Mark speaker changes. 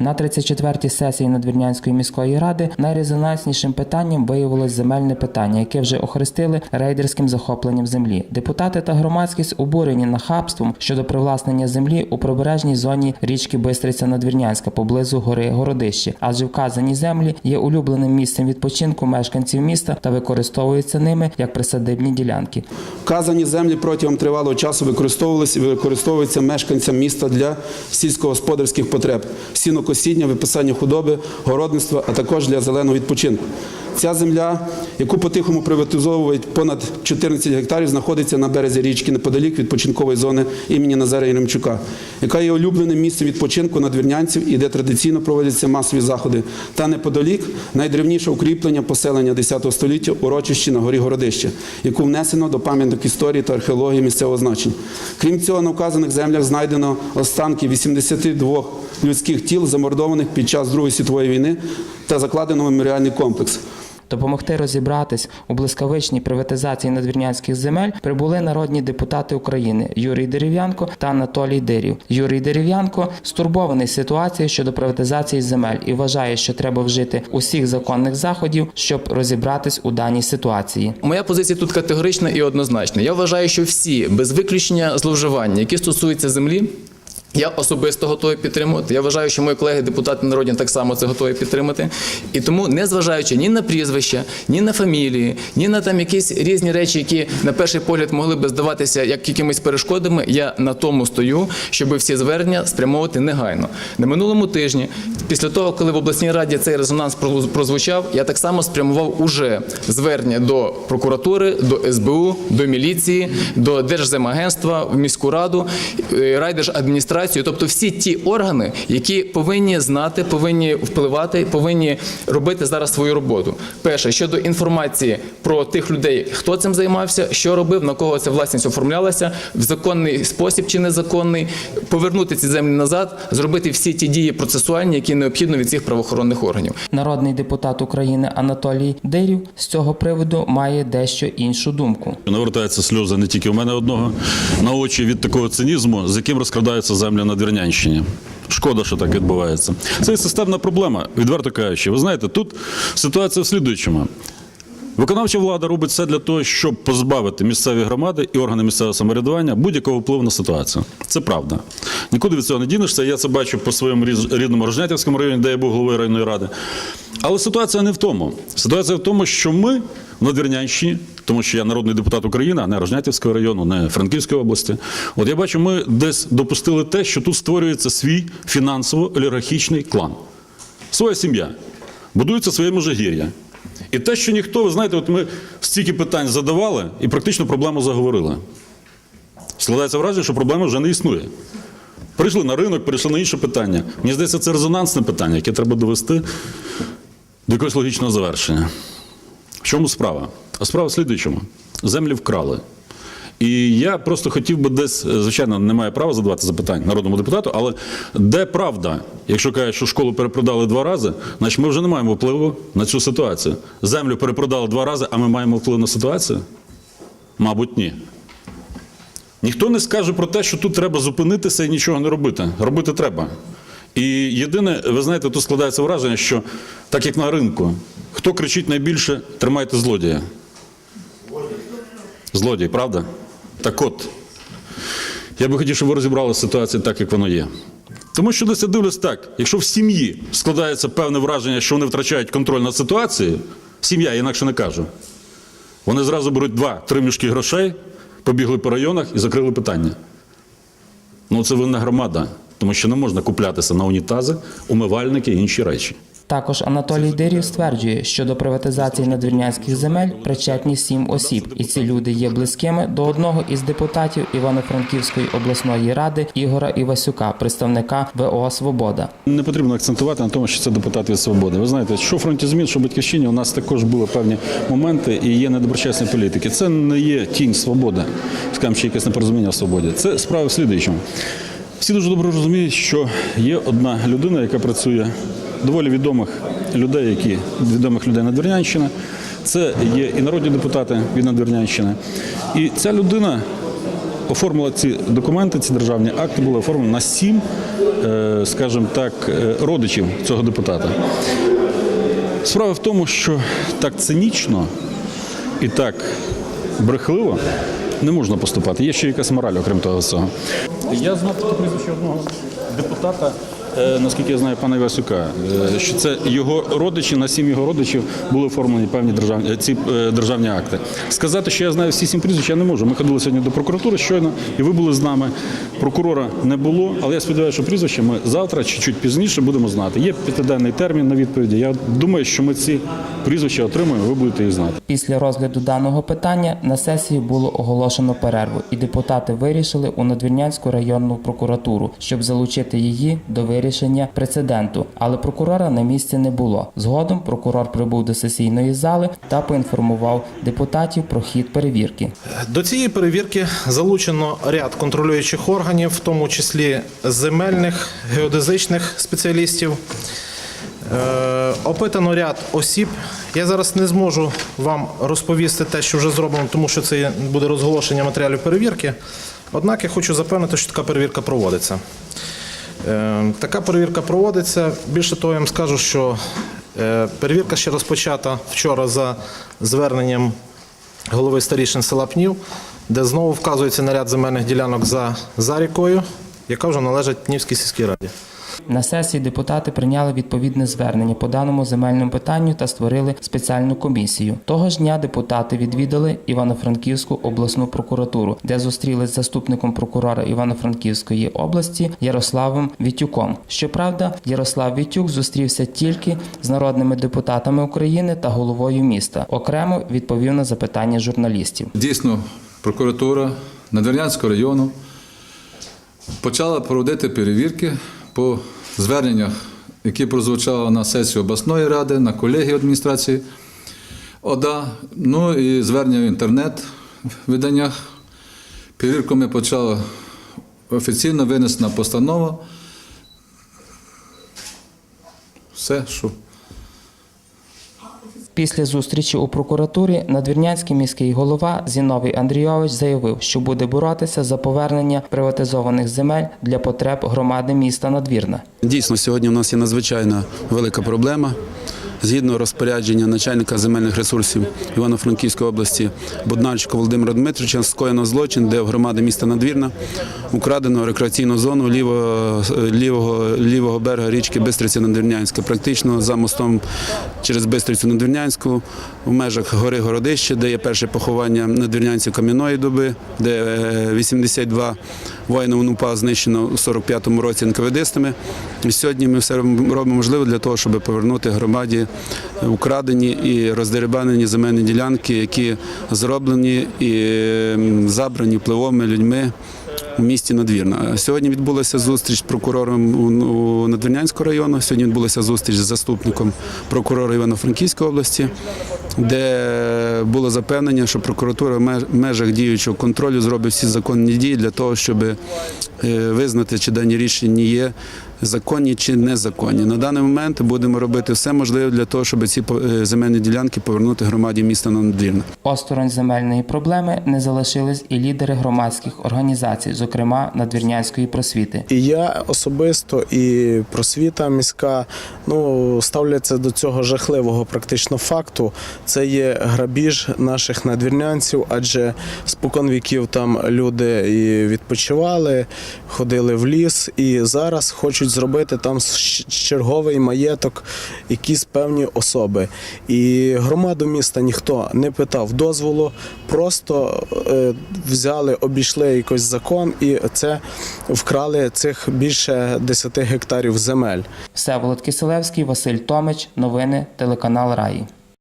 Speaker 1: На 34-й сесії Надвірнянської міської ради найрезонанснішим питанням виявилось земельне питання, яке вже охрестили рейдерським захопленням землі. Депутати та громадськість обурені нахабством щодо привласнення землі у прибережній зоні річки Бистриця Надвірнянська поблизу гори Городище, адже вказані землі є улюбленим місцем відпочинку мешканців міста та використовуються ними як присадибні ділянки.
Speaker 2: Вказані землі протягом тривалого часу використовувалися і використовуються мешканцям міста для сільськогосподарських потреб, сінокосіння, виписання худоби, городництва, а також для зеленого відпочинку. Ця земля, яку по-тихому приватизовують понад 14 гектарів, знаходиться на березі річки неподалік відпочинкової зони імені Назара Єремчука, яка є улюбленим місцем відпочинку надвірнянців і де традиційно проводяться масові заходи. Та неподалік найдревніше укріплення поселення 10 століття урочище на горі Городище, яку внесено до пам'яток історії та археології місцевого значення. Крім цього, на вказаних землях знайдено останки 82 людських тіл, замордованих під час Другої світової війни, та закладено меморіальний комплекс.
Speaker 1: Допомогти розібратись у блискавичній приватизації надвірнянських земель прибули народні депутати України Юрій Дерев'янко та Анатолій Дирів. Юрій Дерев'янко стурбований ситуацією щодо приватизації земель і вважає, що треба вжити усіх законних заходів, щоб розібратись у даній ситуації.
Speaker 3: Моя позиція тут категорична і однозначна. Я вважаю, що всі без виключення зловживання, які стосуються землі. Я особисто готовий підтримувати. Я вважаю, що мої колеги, депутати народні, так само це готові підтримати. І тому, незважаючи ні на прізвища, ні на фамілії, ні на там якісь різні речі, які на перший погляд могли би здаватися як якимись перешкодами, я на тому стою, щоб всі звернення спрямовувати негайно. На минулому тижні, після того, коли в обласній раді цей резонанс прозвучав, я так само спрямував уже звернення до прокуратури, до СБУ, до міліції, до Держземагентства, в міську раду, е, райдержадміністрацію, тобто всі ті органи, які повинні знати, повинні впливати, повинні робити зараз свою роботу. Перше щодо інформації про тих людей, хто цим займався, що робив, на кого ця власність оформлялася, в законний спосіб чи незаконний, повернути ці землі назад, зробити всі ті дії процесуальні, які необхідно від цих правоохоронних органів.
Speaker 1: Народний депутат України Анатолій Дирів з цього приводу має дещо іншу думку.
Speaker 4: Навертаються сльози не тільки у мене одного на очі від такого цинізму, з яким розкрадаються землі на Двірнянщині. Шкода, що так відбувається. Це і системна проблема, відверто кажучи. Ви знаєте, тут ситуація в слідуючому. Виконавча влада робить все для того, щоб позбавити місцеві громади і органи місцевого самоврядування будь-якого впливу на ситуацію. Це правда. Нікуди від цього не дінешся. Я це бачу по своєму рідному Рожнятівському районі, де я був головою районної ради. Але ситуація не в тому. Ситуація в тому, що ми в Надвірнянщині, тому що я народний депутат України, а не Рожнятівського району, не Франківської області. От я бачу, ми десь допустили те, що тут створюється свій фінансово-олігархічний клан. Своя сім'я. Будується своє межигір'я. І те, що ніхто, ви знаєте, от ми стільки питань задавали і практично проблему заговорили. Складається враження, що проблема вже не існує. Прийшли на ринок, перейшли на інше питання. Мені здається, це резонансне питання, яке треба довести до якогось логічного завершення. В чому справа? А справа в слідуючому. Землі вкрали. І я просто хотів би десь, е, звичайно, не маю права задавати запитань народному депутату, але де правда, якщо кажуть, що школу перепродали два рази, значить ми вже не маємо впливу на цю ситуацію. Землю перепродали два рази, а ми маємо вплив на ситуацію? Мабуть, ні. Ніхто не скаже про те, що тут треба зупинитися і нічого не робити. Робити треба. І єдине, ви знаєте, тут складається враження, що так як на ринку, хто кричить найбільше, тримайте злодія. Злодій, правда? Так от, я би хотів, щоб ви розібрали ситуацію так, як воно є. Тому що десь я дивлюсь так, якщо в сім'ї складається певне враження, що вони втрачають контроль над ситуацією, сім'я, інакше не кажу, вони зразу беруть два-три мішки грошей, побігли по районах і закрили питання. Ну, це винна громада, тому що не можна куплятися на унітази, умивальники і інші речі.
Speaker 1: Також Анатолій Дирів стверджує, що до приватизації надвірнянських земель причетні сім осіб, і ці люди є близькими до одного із депутатів Івано-Франківської обласної ради Ігора Івасюка, представника ВО Свобода.
Speaker 4: Не потрібно акцентувати на тому, що це депутат від свободи. Ви знаєте, що фронті змін, що батьківщині, у нас також були певні моменти і є недоброчесні політики. Це не є тінь свободи, скажімо, чи якесь непорозуміння в свободі. Це справа в слідуючому. Всі дуже добре розуміють, що є одна людина, яка працює доволі відомих людей, які відомих людей Надвірнянщини. Це є і народні депутати від Надвірнянщини. І ця людина оформила ці документи, ці державні акти були оформлені на сім, е, скажімо так, е, родичів цього депутата. Справа в тому, що так цинічно і так брехливо не можна поступати. Є ще якась мораль, окрім того всього. Я знав таке прізвище одного депутата, наскільки я знаю, пана Івасюка, е, що це його родичі, на сім його родичів були оформлені певні державні, ці е, державні акти. Сказати, що я знаю всі сім прізвищ, я не можу. Ми ходили сьогодні до прокуратури щойно, і ви були з нами. Прокурора не було, але я сподіваюся, що прізвище ми завтра чи чуть пізніше будемо знати. Є п'ятиденний термін на відповіді. Я думаю, що ми ці прізвища отримаємо, ви будете їх знати.
Speaker 1: Після розгляду даного питання на сесії було оголошено перерву, і депутати вирішили у Надвірнянську районну прокуратуру, щоб залучити її до вирішення прецеденту. Але прокурора на місці не було. Згодом прокурор прибув до сесійної зали та поінформував депутатів про хід перевірки.
Speaker 5: До цієї перевірки залучено ряд контролюючих органів, в тому числі земельних, геодезичних спеціалістів. Е, Опитано ряд осіб. Я зараз не зможу вам розповісти те, що вже зроблено, тому що це буде розголошення матеріалів перевірки. Однак я хочу запевнити, що така перевірка проводиться. Е, Така перевірка проводиться. Більше того, я вам скажу, що е, перевірка ще розпочата вчора за зверненням голови старішин села Пнів, де знову вказується наряд земельних ділянок за, за рікою, яка вже належить Пнівській сільській раді.
Speaker 1: На сесії депутати прийняли відповідне звернення по даному земельному питанню та створили спеціальну комісію. Того ж дня депутати відвідали Івано-Франківську обласну прокуратуру, де зустрілись з заступником прокурора Івано-Франківської області Ярославом Вітюком. Щоправда, Ярослав Вітюк зустрівся тільки з народними депутатами України та головою міста. Окремо відповів на запитання журналістів.
Speaker 6: Дійсно, прокуратура Надвірнянського району почала проводити перевірки по зверненнях, які прозвучали на сесії обласної ради, на колегії адміністрації ОДА, ну і звернення в інтернет-виданнях. Перевірку ми почали офіційно винесена постанова. Все, що.
Speaker 1: Після зустрічі у прокуратурі надвірнянський міський голова Зіновій Андрійович заявив, що буде боротися за повернення приватизованих земель для потреб громади міста Надвірна.
Speaker 2: Дійсно, сьогодні у нас є надзвичайно велика проблема. Згідно розпорядження начальника земельних ресурсів Івано-Франківської області Боднарчика Володимира Дмитровича скоєно злочин, де в громади міста Надвірна украдено рекреаційну зону лівого, лівого, лівого берега річки Бистриця Надвірнянська, практично за мостом через Бистрицю Надвірнянську в межах гори Городище, де є перше поховання надвірнянців кам'яної доби, де е, 82 воїнів УНУПА знищено у 45-му році. І сьогодні ми все робимо можливе для того, щоб повернути громаді украдені і роздерибанені земельні ділянки, які зроблені і забрані впливовими людьми. У місті Надвірна. Сьогодні відбулася зустріч з прокурором у- Надвірнянського району. Сьогодні відбулася зустріч з заступником прокурора Івано-Франківської області, де було запевнення, що прокуратура в межах діючого контролю зробить всі законні дії для того, щоб визнати, чи дані рішення є законні чи незаконні. На даний момент будемо робити все можливе для того, щоб ці е, земельні ділянки повернути громаді міста Надвірна.
Speaker 1: Осторонь земельної проблеми не залишились і лідери громадських організацій, зокрема надвірнянської просвіти.
Speaker 7: І я особисто, і просвіта міська ну, ставляться до цього жахливого практично факту. Це є грабіж наших надвірнянців, адже спокон віків там люди і відпочивали, ходили в ліс, і зараз хочуть зробити там черговий маєток, якісь певні особи. І громаду міста ніхто не питав дозволу, просто е, взяли, обійшли якийсь закон і це вкрали цих більше 10 гектарів земель.
Speaker 1: Всеволод Киселевський, Василь Томич. Новини телеканал Раї.